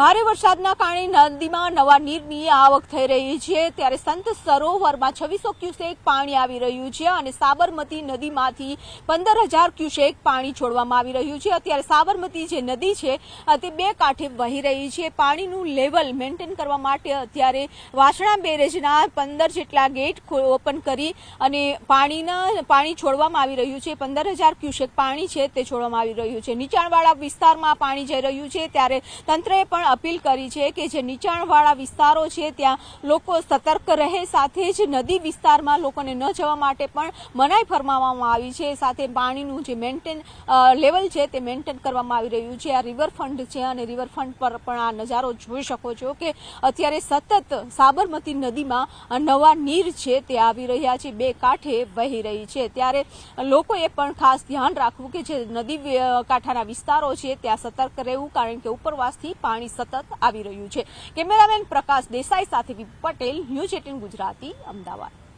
ભારે વરસાદના કારણે નદીમાં નવા નીરની આવક થઈ રહી છે. ત્યારે સંત સરોવરમાં છવ્વીસો ક્યુસેક પાણી આવી રહ્યું છે અને સાબરમતી નદીમાંથી પંદર હજાર ક્યુસેક પાણી છોડવામાં આવી રહ્યું છે. અત્યારે સાબરમતી જે નદી છે તે બે કાંઠે વહી રહી છે. પાણીનું લેવલ મેન્ટેન કરવા માટે અત્યારે વાસણા બેરેજના પંદર જેટલા ગેટ ઓપન કરી અને પાણીના, પાણી છોડવામાં આવી રહ્યું છે. પંદર હજાર ક્યુસેક પાણી છે તે છોડવામાં આવી રહ્યું છે. નીચાણવાળા વિસ્તારમાં પાણી જઈ રહ્યું છે. ત્યારે તંત્રએ પણ અપીલ કરી છે કે જે નીચાણવાળા વિસ્તારો છે, ત્યાં લોકો સતર્ક રહે, સાથે જ નદી વિસ્તારમાં લોકોને ન જવા માટે પણ મનાઈ ફરમાવવામાં આવી છે. સાથે પાણીનું જે મેન્ટેન લેવલ છે તે મેન્ટેન કરવામાં આવી રહ્યું છે. આ રિવરફ્રન્ટ છે અને રિવરફ્રન્ટ પર પણ આ નજારો જોઈ શકો છો કે અત્યારે સતત સાબરમતી નદીમાં નવા નીર છે તે આવી રહ્યા છે. બે કાંઠે વહી રહી છે. ત્યારે લોકોએ પણ ખાસ ધ્યાન રાખવું કે જે નદી કાંઠાના વિસ્તારો છે, ત્યાં સતર્ક રહેવું, કારણ કે ઉપરવાસથી પાણી સતત આવી રહ્યું છે. કેમેરામેન પ્રકાશ દેસાઈ સાથે પટેલ ન્યૂઝ એટીન ગુજરાતી અમદાવાદ.